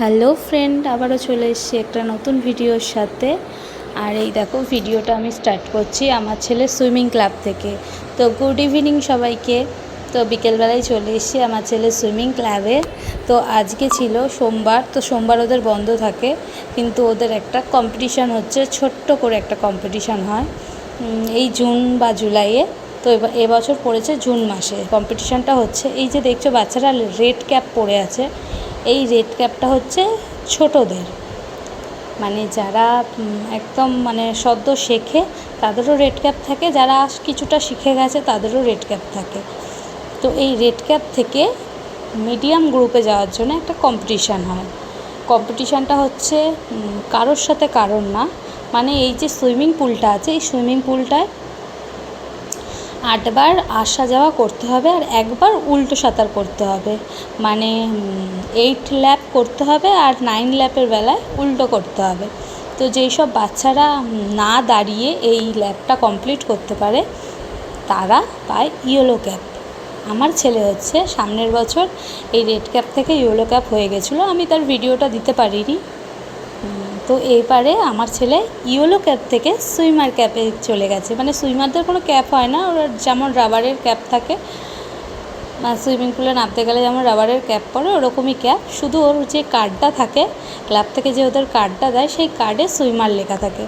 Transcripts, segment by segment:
Hello friend, আবারও চলে এসেছি একটা নতুন ভিডিওর সাথে। আর এই দেখো, ভিডিওটা আমি স্টার্ট করছি আমার ছেলে সুইমিং ক্লাব থেকে। তো গুড ইভিনিং সবাইকে। তো বিকেলবেলায় চলে এসেছি আমার ছেলে সুইমিং ক্লাবে। তো আজকে ছিল সোমবার, তো সোমবার ওদের বন্ধ থাকে, কিন্তু ওদের একটা কম্পিটিশান হচ্ছে, ছোট্ট করে একটা কম্পিটিশান হয়। এই জুন বা জুলাইয়ে। তো এবা- এবছর পড়েছে জুন মাসে। কম্পিটিশানটা হচ্ছে, এই যে দেখছ বাচ্চারা রেড ক্যাপ পরে আছে, এই রেড ক্যাপটা হচ্ছে ছোটদের। মানে যারা একদম মানে সদ্য শেখে, তাদেরও রেড ক্যাপ থাকে, যারা কিছুটা শিখে গেছে, তাদেরও রেড ক্যাপ থাকে। তো এই রেড ক্যাপ থেকে মিডিয়াম গ্রুপে যাওয়ার জন্য একটা কম্পিটিশান হয়। কম্পিটিশানটা হচ্ছে কারোর সাথে কারোর না। মানে এই যে সুইমিং পুলটা আছে, এই সুইমিং পুলটায় আটবার আসা যাওয়া করতে হবে আর একবার উল্টো সাঁতার করতে হবে। মানে এইট ল্যাপ করতে হবে আর নাইন ল্যাপের বেলায় উল্টো করতে হবে। তো যেই সব বাচ্চারা না দাঁড়িয়ে এই ল্যাপটা কমপ্লিট করতে পারে, তারা পায় ইয়েলো ক্যাপ আমার ছেলে হচ্ছে, সামনের বছর এই রেড ক্যাপ থেকে ইয়েলো ক্যাপ হয়ে গেছিল। আমি তার ভিডিওটা দিতে পারিনি। তো এবারে আমার ছেলে ইয়েলো ক্যাপ থেকে সুইমার ক্যাপে চলে গেছে। মানে সুইমারদের কোনো ক্যাপ হয় না, ওরা যেমন রাবারের ক্যাপ থাকে সুইমিং পুলে নামতে গেলে যেমন রাবারের ক্যাপ পরে ওরকমই ক্যাপ। শুধু ওর যে কার্ডটা থাকে, ক্লাব থেকে যে ওদের কার্ডটা দেয়, সেই কার্ডে সুইমার লেখা থাকে।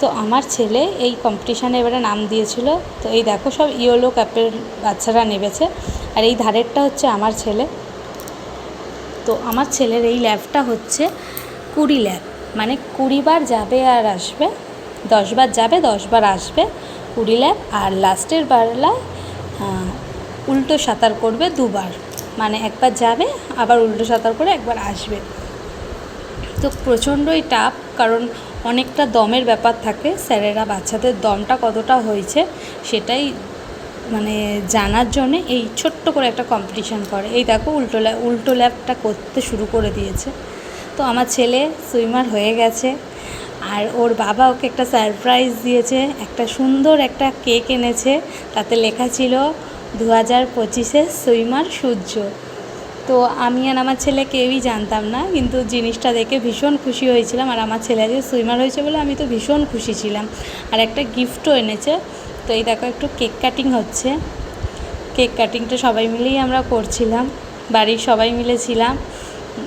তো আমার ছেলে এই কম্পিটিশানে এবারে নাম দিয়েছিল। তো এই দেখো সব ইয়েলো ক্যাপের বাচ্চারা নেমেছে। আর এই ধারেরটা হচ্ছে আমার ছেলে। তো আমার ছেলের এই ল্যাবটা হচ্ছে কুড়ি ল্যাব। মানে কুড়িবার যাবে আর আসবে দশবার যাবে দশবার আসবে কুড়ি ল্যাব আর লাস্টের আহ, উল্টো সাঁতার করবে দুবার। মানে একবার যাবে আবার উল্টো সাঁতার করে একবার আসবে। তো প্রচণ্ডই টাফ কারণ অনেকটা দমের ব্যাপার থাকে। স্যারেরা বাচ্চাদের দমটা কতটা হয়েছে সেটাই মানে জানার জন্যে এই ছোট্ট করে একটা কম্পিটিশান করে। এই দেখো উল্টো ল্যাব উল্টো ল্যাবটা করতে শুরু করে দিয়েছে। তো আমার ছেলে সুইমার হয়ে গেছে। আর ওর বাবা ওকে একটা সারপ্রাইজ দিয়েছে, একটা সুন্দর একটা কেক এনেছে। তাতে লেখা ছিল দু হাজার পঁচিশে সুইমার সূর্য। তো আমি আর আমার ছেলে কেউই জানতাম না, কিন্তু জিনিসটা দেখে ভীষণ খুশি হয়েছিলাম। আর আমার ছেলে যে সুইমার হয়েছে বলে আমি তো ভীষণ খুশি ছিলাম। আর একটা গিফটও এনেছে। তো এই দেখো একটু কেক কাটিং হচ্ছে। কেক কাটিংটা সবাই মিলেই আমরা করছিলাম। বাড়ির সবাই মিলে ছিলাম।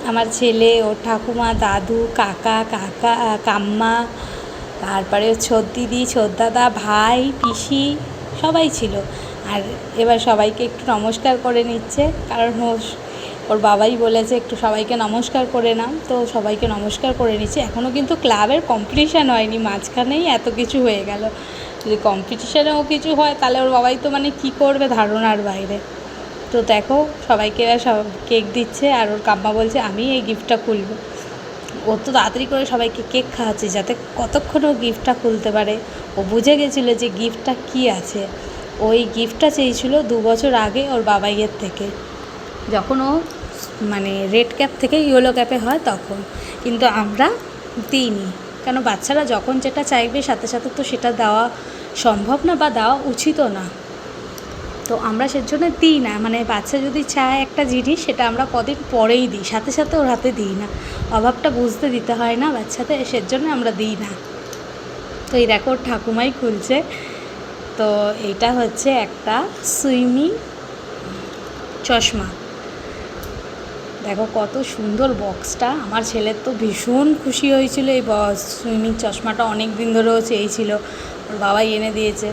আমার ছেলে, ওর ঠাকুমা, দাদু, কাকা কাকা কাম্মা, তারপরে ছোট দিদি, ছোট দাদা, ভাই, পিসি, সবাই ছিল। আর এবার সবাইকে একটু নমস্কার করে নিচ্ছে, কারণ ওর বাবাই বলেছে একটু সবাইকে নমস্কার করে নাও, তো সবাইকে নমস্কার করে নিচ্ছে। এখনও কিন্তু ক্লাবের কম্পিটিশান হয়নি, মাঝখানেই এত কিছু হয়ে গেল। যদি কম্পিটিশানেও কিছু হয়, তাহলে ওর বাবাই তো মানে কী করবে ধারণার বাইরে। তো দেখো, সবাইকে সব কেক দিচ্ছে আর ওর কাম্মা বলছে, আমি এই গিফটটা খুলবো। ও তো তাড়াতাড়ি করে সবাইকে কেক খাওয়াচ্ছে যাতে কতক্ষণ ও গিফটটা খুলতে পারে। ও বুঝে গেছিল যে গিফটটা কী আছে। ওই গিফটটা চেয়েছিল দু বছর আগে ওর বাবাইয়ের থেকে। যখন ও মানে রেড ক্যাপ থেকে ইয়েলো ক্যাপে হয় তখন। কিন্তু আমরা দিইনি। কেন? বাচ্চারা যখন যেটা চাইবে, সাথে সাথে তো সেটা দেওয়া সম্ভব না বা দেওয়া উচিতও না। তো আমরা সেজন্য দিই না। মানে বাচ্চা যদি চায় একটা জিনিস, সেটা আমরা কদিন পরেই দিই। সাথে সাথে ওর হাতে দিই না। অভাবটা বুঝতে দিতে হয় না বাচ্চাতে সেজন্য আমরা দিই না। তো এই দেখো, ঠাকুমাই খুলছে। তো এইটা হচ্ছে একটা সুইমিং চশমা। দেখো কত সুন্দর বক্সটা। আমার ছেলের তো ভীষণ খুশি হয়েছিল এই সুইমিং চশমাটা অনেক দিন ধরেও চেয়েছিল। ওর বাবাই এনে দিয়েছে।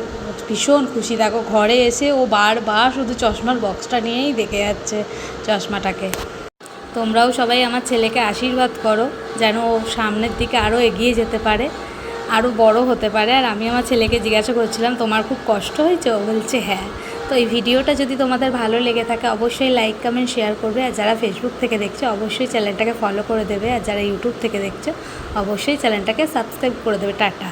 ভীষণ খুশি। দেখো, ঘরে এসে ও বারবার শুধু চশমার বক্সটা নিয়েই দেখে যাচ্ছে চশমাটাকে। তোমরাও সবাই আমার ছেলেকে আশীর্বাদ করো, যেন ও সামনের দিকে আরও এগিয়ে যেতে পারে আরও বড় হতে পারে। আর আমি আমার ছেলেকে জিজ্ঞাসা করছিলাম, তোমার খুব কষ্ট হয়েছে? ও বলছে হ্যাঁ। তো এই ভিডিওটা যদি তোমাদের ভালো লেগে থাকে, অবশ্যই লাইক কমেন্ট শেয়ার করবে। আর যারা ফেসবুক থেকে দেখছ, অবশ্যই চ্যানেলটাকে ফলো করে দেবে। আর যারা ইউটিউব থেকে দেখছ, অবশ্যই চ্যানেলটাকে সাবস্ক্রাইব করে দেবে। টাটা।